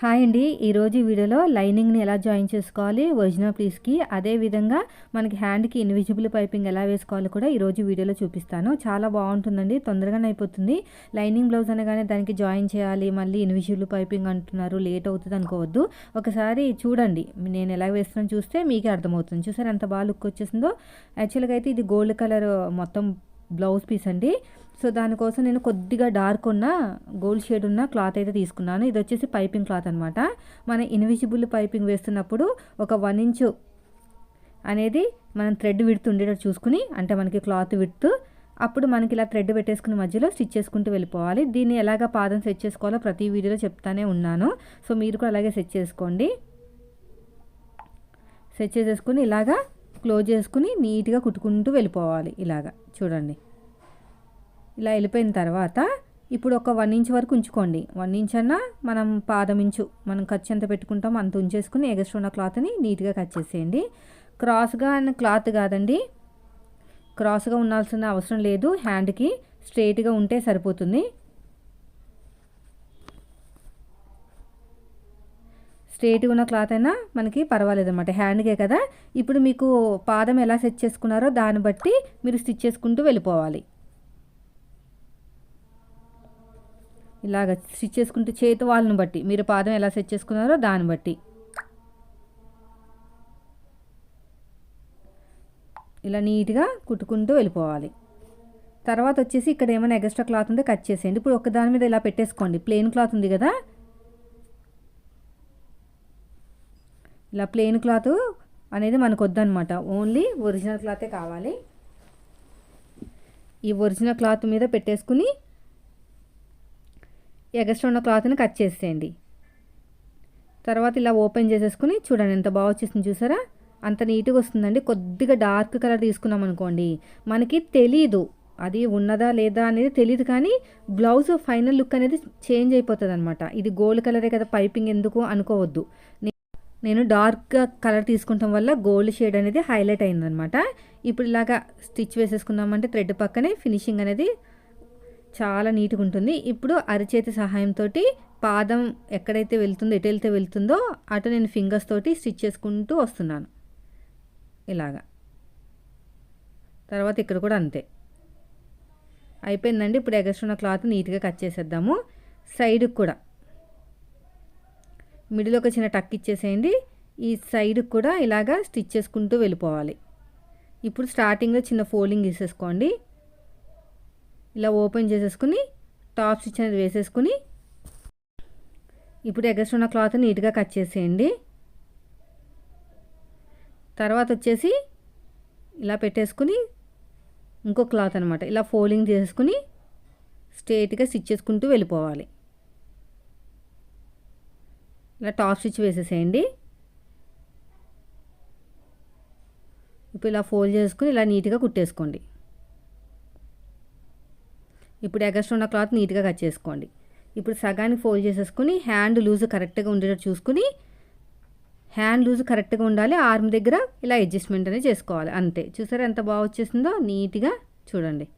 Hi అండి. ఈరోజు వీడియోలో లైనింగ్ని ఎలా జాయిన్ చేసుకోవాలి ఒరిజినల్ పీస్కి అదేవిధంగా మనకి హ్యాండ్కి ఇన్విజిబుల్ పైపింగ్ ఎలా వేసుకోవాలి కూడా ఈరోజు వీడియోలో చూపిస్తాను. చాలా బాగుంటుందండి తొందరగానే అయిపోతుంది. లైనింగ్ బ్లౌజ్ అనగానే దానికి జాయిన్ చేయాలి మళ్ళీ ఇన్విజిబుల్ పైపింగ్ అంటున్నారు లేట్ అవుతుంది అనుకోవద్దు. ఒకసారి చూడండి నేను ఎలా వేస్తున్నాను చూస్తే మీకే అర్థమవుతుంది. చూసారు ఎంత బాగా లుక్ వచ్చేసిందో? యాక్చువల్గా అయితే ఇది గోల్డ్ కలర్ మొత్తం బ్లౌజ్ పీస్ అండి. సో దానికోసం నేను కొద్దిగా డార్క్ ఉన్న గోల్డ్ షేడ్ ఉన్న క్లాత్ అయితే తీసుకున్నాను. ఇది వచ్చేసి పైపింగ్ క్లాత్ అనమాట మన ఇన్విజిబుల్ పైపింగ్ వేస్తున్నప్పుడు ఒక వన్ ఇంచు అనేది మనం థ్రెడ్ విడుతు ఉండేటట్టు చూసుకుని అంటే మనకి క్లాత్ విడుతూ అప్పుడు మనకి ఇలా థ్రెడ్ పెట్టేసుకుని మధ్యలో స్టిచ్ చేసుకుంటూ వెళ్ళిపోవాలి. దీన్ని ఎలాగ పాదం సెట్ చేసుకోవాలో ప్రతి వీడియోలో చెప్తానే ఉన్నాను. సో మీరు కూడా అలాగే సెట్ చేసుకోండి. సెట్ చేసేసుకుని ఇలాగా క్లోజ్ చేసుకుని నీట్గా కుట్టుకుంటూ వెళ్ళిపోవాలి ఇలాగా. చూడండి. ఇలా వెళ్ళిపోయిన తర్వాత ఇప్పుడు ఒక వన్ ఇంచ్ వరకు ఉంచుకోండి. వన్ ఇంచ్ అన్నా మనం పాదం ఇంచు మనం ఖర్చు ఎంత పెట్టుకుంటాం అంత ఉంచేసుకుని ఎగస్ట్రా ఉన్న క్లాత్ని నీట్గా కట్ చేసేయండి. క్రాస్గా అన్న క్లాత్ కాదండి. క్రాస్గా ఉండాల్సిన అవసరం లేదు. హ్యాండ్కి స్ట్రైట్గా ఉంటే సరిపోతుంది. స్ట్రేట్గా ఉన్న క్లాత్ అయినా మనకి పర్వాలేదు అనమాట హ్యాండ్కే కదా. ఇప్పుడు మీకు పాదం ఎలా సెట్ చేసుకున్నారో దాన్ని బట్టి మీరు స్టిచ్ చేసుకుంటూ వెళ్ళిపోవాలి. ఇలాగ స్టిచ్ చేసుకుంటే చేతి వాళ్ళని బట్టి. మీరు పాదం ఎలా సెట్ చేసుకున్నారో దాన్ని బట్టి. ఇలా నీట్గా కుట్టుకుంటూ వెళ్ళిపోవాలి. తర్వాత వచ్చేసి ఇక్కడ ఏమైనా ఎక్స్ట్రా క్లాత్ ఉంటే కట్ చేసేయండి. ఇప్పుడు ఒక దాని మీద ఇలా పెట్టేసుకోండి. ప్లెయిన్ క్లాత్ ఉంది కదా? ఇలా ప్లెయిన్ క్లాత్ అనేది మనకు వద్దనమాట ఓన్లీ ఒరిజినల్ క్లాతే కావాలి. ఈ ఒరిజినల్ క్లాత్ మీద పెట్టేసుకుని ఎగస్ట్రా ఉన్న క్లాత్ని కట్ చేసేయండి. తర్వాత ఇలా ఓపెన్ చేసేసుకుని చూడండి ఎంత బాగా వచ్చేసింది చూసారా? అంత నీట్గా వస్తుందండి. కొద్దిగా డార్క్ కలర్ తీసుకున్నాం అనుకోండి మనకి తెలీదు. అది ఉన్నదా లేదా అనేది తెలియదు కానీ బ్లౌజ్ ఫైనల్ లుక్ అనేది చేంజ్ అయిపోతుంది అనమాట ఇది గోల్డ్ కలరే కదా పైపింగ్ ఎందుకు అనుకోవద్దు. నేను డార్క్ కలర్ తీసుకుంటాం వల్ల గోల్డ్ షేడ్ అనేది హైలైట్ అయిందనమాట ఇప్పుడు ఇలాగా స్టిచ్ వేసేసుకున్నామంటే థ్రెడ్ పక్కనే ఫినిషింగ్ అనేది చాలా నీట్గా ఉంటుంది. ఇప్పుడు అరచేతి సహాయంతో పాదం ఎక్కడైతే వెళ్తుందో ఎటు వెళ్తే వెళ్తుందో అటు నేను ఫింగర్స్ తోటి స్టిచ్ చేసుకుంటూ వస్తున్నాను. ఇలాగా. తర్వాత ఇక్కడ కూడా అంతే. అయిపోయిందండి. ఇప్పుడు ఎగస్ట్రున్న క్లాత్ నీట్గా కట్ చేసేద్దాము. సైడ్కి కూడా. మిడిల్ ఒక చిన్న టక్ ఇచ్చేసేయండి. ఈ సైడ్కి కూడా ఇలాగా స్టిచ్ చేసుకుంటూ వెళ్ళిపోవాలి. ఇప్పుడు స్టార్టింగ్లో చిన్న ఫోల్డింగ్ తీసేసుకోండి. ఇలా ఓపెన్ చేసేసుకుని టాప్ స్టిచ్ అనేది వేసేసుకుని ఇప్పుడు ఎగస్ట్ ఉన్న క్లాత్ నీట్గా కట్ చేసేయండి. తర్వాత వచ్చేసి ఇలా పెట్టేసుకుని ఇంకో క్లాత్ అనమాట ఇలా ఫోల్డింగ్ చేసేసుకుని స్ట్రేట్గా స్టిచ్ చేసుకుంటూ వెళ్ళిపోవాలి. ఇలా టాప్ స్టిచ్ వేసేసేయండి. ఇప్పుడు ఇలా ఫోల్డ్ చేసుకుని ఇలా నీట్గా కుట్టేసుకోండి. ఇప్పుడు ఎగస్ట్ ఉన్న క్లాత్ నీట్గా కట్ చేసుకోండి. ఇప్పుడు సగానికి ఫోల్డ్ చేసేసుకుని హ్యాండ్ లూజ్ కరెక్ట్గా ఉండేటట్టు చూసుకుని హ్యాండ్ లూజ్ కరెక్ట్గా ఉండాలి. ఆర్మ్ దగ్గర ఇలా అడ్జస్ట్మెంట్ అనేది చేసుకోవాలి. అంతే. చూసారా ఎంత బాగా వచ్చేసిందో? నీట్గా చూడండి.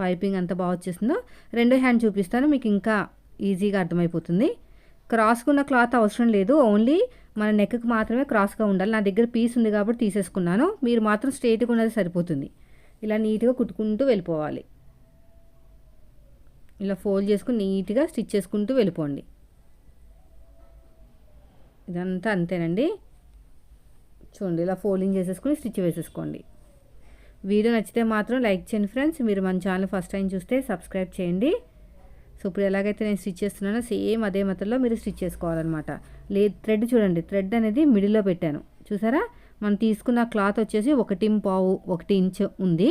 పైపింగ్ ఎంత బాగా వచ్చేసిందో? రెండో హ్యాండ్ చూపిస్తాను. మీకు ఇంకా ఈజీగా అర్థమైపోతుంది. క్రాస్గా ఉన్న క్లాత్ అవసరం లేదు. ఓన్లీ మన నెక్కి మాత్రమే క్రాస్గా ఉండాలి. నా దగ్గర పీస్ ఉంది కాబట్టి తీసేసుకున్నాను. మీరు మాత్రం స్ట్రైట్గా ఉన్నది సరిపోతుంది. ఇలా నీట్గా కుట్టుకుంటూ వెళ్ళిపోవాలి. ఇలా ఫోల్డ్ చేసుకుని నీట్గా స్టిచ్ చేసుకుంటూ వెళ్ళిపోండి. ఇదంతా అంతేనండి. చూడండి ఇలా ఫోల్డింగ్ చేసేసుకుని స్టిచ్ వేసేసుకోండి. వీడియో నచ్చితే మాత్రం లైక్ చేయండి ఫ్రెండ్స్. మీరు మన ఛానల్ ఫస్ట్ టైం చూస్తే సబ్స్క్రైబ్ చేయండి. సో ఇప్పుడు ఎలాగైతే నేను స్టిచ్ చేస్తున్నానో సేమ్ అదే మెథడ్లో మీరు స్టిచ్ చేసుకోవాలన్నమాట. లే థ్రెడ్ చూడండి. థ్రెడ్ అనేది మిడిల్లో పెట్టాను. చూసారా? మనం తీసుకున్న క్లాత్ వచ్చేసి ఒకటి పావు ఒకటి ఇంచ్ ఉంది.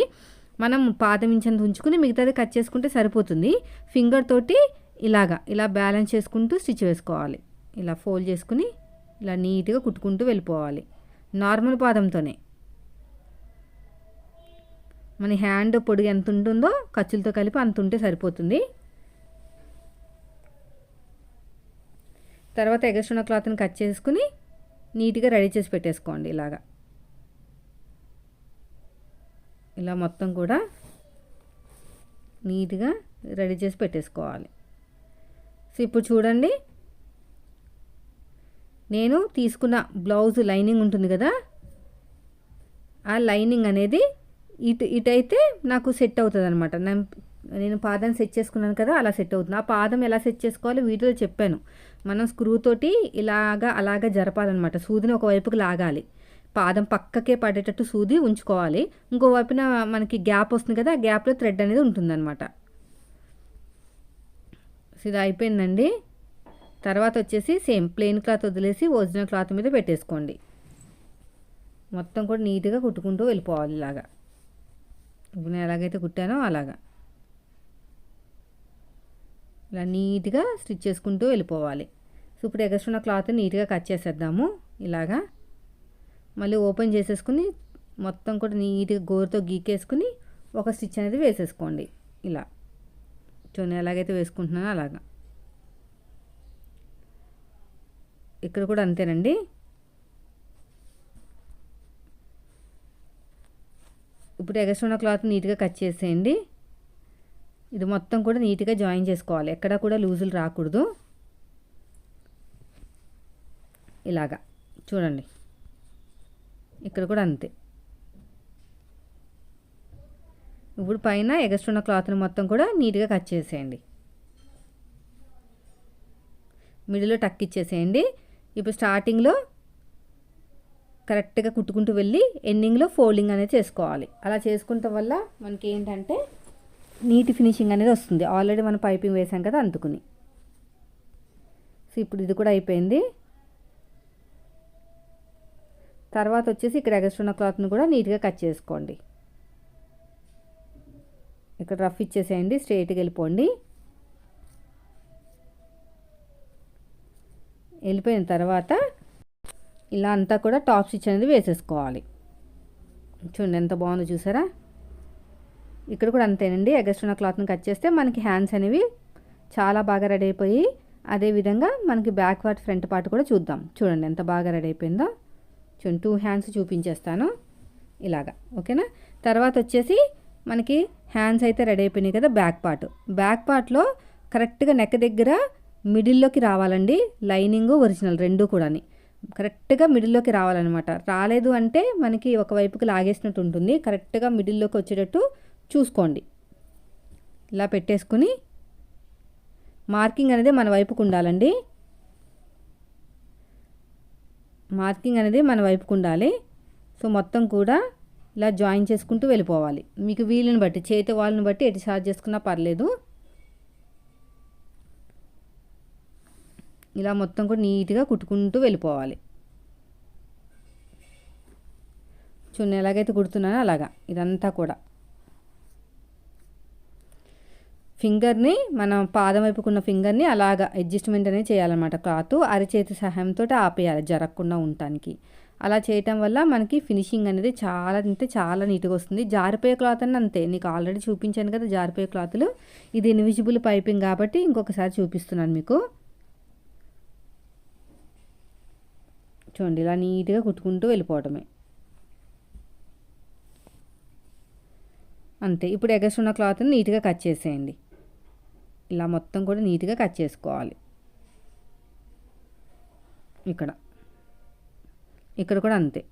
మనం పాదం ఇంచంత ఉంచుకుని మిగతాది కట్ చేసుకుంటే సరిపోతుంది. ఫింగర్ తోటి ఇలాగా ఇలా బ్యాలెన్స్ చేసుకుంటూ స్టిచ్ వేసుకోవాలి. ఇలా ఫోల్డ్ చేసుకుని ఇలా నీట్గా కుట్టుకుంటూ వెళ్ళిపోవాలి. నార్మల్ పాదంతోనే. మన హ్యాండ్ పొడిగి ఎంత ఉంటుందో ఖర్చులతో కలిపి అంత ఉంటే సరిపోతుంది. తర్వాత ఎగస్ట్రున్న క్లాత్ని కట్ చేసుకుని నీట్గా రెడీ చేసి పెట్టేసుకోండి ఇలాగా. ఇలా మొత్తం కూడా నీట్గా రెడీ చేసి పెట్టేసుకోవాలి. సో ఇప్పుడు చూడండి. నేను తీసుకున్న బ్లౌజ్ లైనింగ్ ఉంటుంది కదా ఆ లైనింగ్ అనేది ఇటు ఇటైతే నాకు సెట్ అవుతుంది అనమాట నేను పాదం సెట్ చేసుకున్నాను కదా అలా సెట్ అవుతుంది. ఆ పాదం ఎలా సెట్ చేసుకోవాలో వీడియోలో చెప్పాను. మనం స్క్రూ తోటి ఇలాగా అలాగా జరపాలన్నమాట. సూదిని ఒకవైపుకి లాగాలి. పాదం పక్కకే పడేటట్టు సూది ఉంచుకోవాలి. ఇంకో వైపున మనకి గ్యాప్ వస్తుంది కదా ఆ గ్యాప్లో థ్రెడ్ అనేది ఉంటుందన్నమాట. ఇది అయిపోయిందండి. తర్వాత వచ్చేసి సేమ్ ప్లెయిన్ క్లాత్ వదిలేసి ఒరిజినల్ క్లాత్ మీద పెట్టేసుకోండి. మొత్తం కూడా నీట్గా కుట్టుకుంటూ వెళ్ళిపోవాలి ఇలాగా. ఇప్పుడు నేను ఎలాగైతే కుట్టానో అలాగా. ఇలా నీట్గా స్టిచ్ చేసుకుంటూ వెళ్ళిపోవాలి. సో ఇప్పుడు ఎగస్ట్రున్న క్లాత్ నీట్గా కట్ చేసేద్దాము. ఇలాగా. మళ్ళీ ఓపెన్ చేసేసుకుని మొత్తం కూడా నీట్గా గోరుతో గీకేసుకుని ఒక స్టిచ్ అనేది వేసేసుకోండి. ఇలా. చూడండి ఎలాగైతే వేసుకుంటున్నానో అలాగా. ఇక్కడ కూడా అంతేనండి. ఇప్పుడు ఎగస్ట్ ఉన్న క్లాత్ నీట్గా కట్ చేసేయండి. ఇది మొత్తం కూడా నీట్గా జాయిన్ చేసుకోవాలి. ఎక్కడ కూడా లూజులు రాకూడదు. ఇలాగా. చూడండి. ఇక్కడ కూడా అంతే. ఇప్పుడు పైన ఎగస్ట్రున్న క్లాత్ని మొత్తం కూడా నీట్గా కట్ చేసేయండి. మిడిల్లో టక్ ఇచ్చేసేయండి. ఇప్పుడు స్టార్టింగ్లో కరెక్ట్గా కుట్టుకుంటూ వెళ్ళి ఎండింగ్లో ఫోల్డింగ్ అనేది చేసుకోవాలి. అలా చేసుకుంటాం వల్ల మనకి ఏంటంటే నీట్ ఫినిషింగ్ అనేది వస్తుంది. ఆల్రెడీ మనం పైపింగ్ వేసాం కదా అందుకుని. సో ఇప్పుడు ఇది కూడా అయిపోయింది. తర్వాత వచ్చేసి ఇక్కడ ఎగస్ట్రున్న క్లాత్ని కూడా నీట్గా కట్ చేసుకోండి. ఇక్కడ రఫ్ ఇచ్చేసేయండి స్ట్రైట్గా వెళ్ళిపోండి. వెళ్ళిపోయిన తర్వాత ఇలా అంతా కూడా టాప్ స్టిచ్ అనేది వేసేసుకోవాలి. చూడండి ఎంత బాగుందో చూసారా? ఇక్కడ కూడా అంతేనండి ఎగస్ట్రున్న క్లాత్ని కట్ చేస్తే మనకి హ్యాండ్స్ అనేవి చాలా బాగా రెడీ అయిపోయి అదేవిధంగా మనకి బ్యాక్ పార్ట్ ఫ్రంట్ పార్ట్ కూడా చూద్దాం. చూడండి ఎంత బాగా రెడీ అయిపోయిందో. చూడండి టూ హ్యాండ్స్ చూపించేస్తాను. ఇలాగా ఓకేనా? తర్వాత వచ్చేసి మనకి హ్యాండ్స్ అయితే రెడీ అయిపోయినాయి కదా బ్యాక్ పార్ట్ బ్యాక్ పార్ట్లో కరెక్ట్గా నెక్ దగ్గర మిడిల్లోకి రావాలండి లైనింగ్ ఒరిజినల్ రెండు కూడాని. కరెక్ట్గా మిడిల్లోకి రావాలన్నమాట. రాలేదు అంటే మనకి ఒకవైపుకి లాగేసినట్టు ఉంటుంది కరెక్ట్గా మిడిల్లోకి వచ్చేటట్టు చూసుకోండి. ఇలా పెట్టేసుకుని మార్కింగ్ అనేది మన వైపుకు ఉండాలండి. మార్కింగ్ అనేది మన వైపుకు ఉండాలి. సో మొత్తం కూడా ఇలా జాయిన్ చేసుకుంటూ వెళ్ళిపోవాలి. మీకు వీలుని బట్టి చేతి వాళ్ళని బట్టి ఎటు చార్జ్ చేసుకున్నా పర్లేదు. ఇలా మొత్తం కూడా నీట్గా కుట్టుకుంటూ వెళ్ళిపోవాలి. చూడండి ఎలాగైతే కుడుతున్నానో అలాగా ఇదంతా కూడా. ఫింగర్ని మనం పాదం వైపుకున్న ఫింగర్ని అలాగా అడ్జస్ట్మెంట్ అనేది చేయాలన్నమాట. క్లాత్ అరచేతి సహాయంతో ఆపేయాలి జరగకుండా ఉండటానికి. అలా చేయటం వల్ల మనకి ఫినిషింగ్ అనేది చాలా అంటే చాలా నీట్గా వస్తుంది. జారిపోయే క్లాత్ అని అంతే. నీకు ఆల్రెడీ చూపించాను కదా జారిపోయే క్లాత్లు. ఇది ఇన్విజిబుల్ పైపింగ్ కాబట్టి ఇంకొకసారి చూపిస్తున్నాను మీకు. చూడండి ఇలా నీట్గా కుట్టుకుంటూ వెళ్ళిపోవటమే. అంతే. ఇప్పుడు ఎగస్ట్ ఉన్న క్లాత్ని నీట్గా కట్ చేసేయండి. ఇలా మొత్తం కూడా నీట్గా కట్ చేసుకోవాలి. ఇక్కడ. ఇక్కడ కూడా అంతే.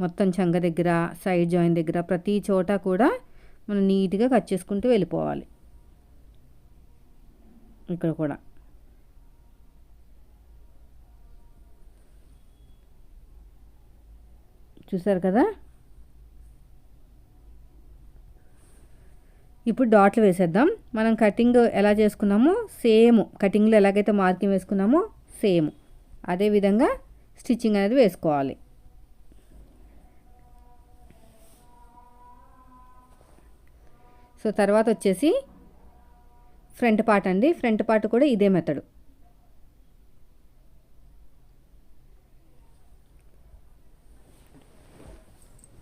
మొత్తం చంగ దగ్గర సైడ్ జాయిన్ దగ్గర ప్రతి చోట కూడా మనం నీట్గా కట్ చేసుకుంటూ వెళ్ళిపోవాలి. ఇక్కడ కూడా. చూసారు కదా? ఇప్పుడు డాట్లు వేసేద్దాం. మనం కటింగ్ ఎలా చేసుకున్నామో సేమ్. కటింగ్లో ఎలాగైతే మార్కింగ్ వేసుకున్నామో సేమ్. అదేవిధంగా స్టిచ్చింగ్ అనేది వేసుకోవాలి. సో తర్వాత వచ్చేసి ఫ్రంట్ పార్ట్ అండి. ఫ్రంట్ పార్ట్ కూడా ఇదే మెథడు.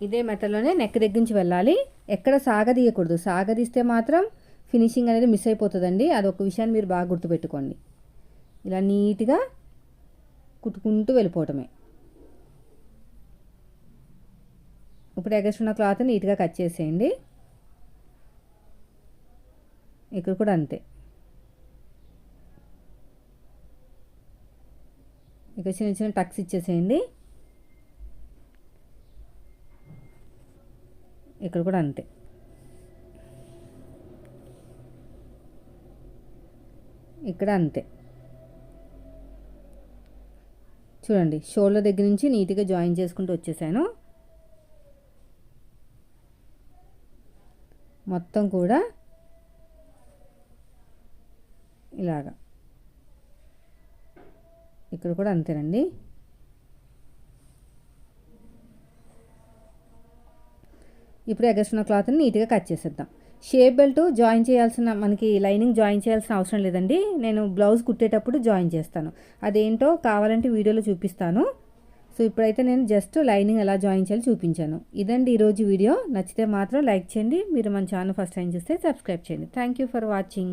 ఇదే మెథడ్లోనే నెక్ దగ్గర నుంచి వెళ్ళాలి. ఎక్కడ సాగదీయకూడదు. సాగదీస్తే మాత్రం ఫినిషింగ్ అనేది మిస్ అయిపోతుందండి. అదొక విషయాన్ని మీరు బాగా గుర్తుపెట్టుకోండి. ఇలా నీట్గా కుట్టుకుంటూ వెళ్ళిపోవటమే. ఇప్పుడు ఎగసున్న ఉన్న క్లాత్ నీట్గా కట్ చేసేయండి. ఇక్కడ కూడా అంతే. ఇక చిన్న చిన్న టక్స్ ఇచ్చేసేయండి. ఇక్కడ కూడా అంతే. ఇక్కడ అంతే. చూడండి షోల్డర్ దగ్గర నుంచి నీట్గా జాయిన్ చేసుకుంటూ వచ్చేసాను. మొత్తం కూడా ఇలాగా. ఇక్కడ కూడా అంతేనండి. ఇప్పుడు ఎగస్ట్రున్న క్లాత్ని నీట్గా కట్ చేసేద్దాం. షేప్ బెల్ట్ జాయిన్ చేయాల్సిన మనకి లైనింగ్ జాయిన్ చేయాల్సిన అవసరం లేదండి. నేను బ్లౌజ్ కుట్టేటప్పుడు జాయిన్ చేస్తాను. అదేంటో కావాలంటే వీడియోలో చూపిస్తాను. సో ఇప్పుడైతే నేను జస్ట్ లైనింగ్ ఎలా జాయిన్ చేయాలో చూపించాను. ఇదండి ఈరోజు వీడియో. నచ్చితే మాత్రం లైక్ చేయండి. మీరు మన ఛానల్ ఫస్ట్ టైం చూస్తే సబ్స్క్రైబ్ చేయండి. Thank you for watching.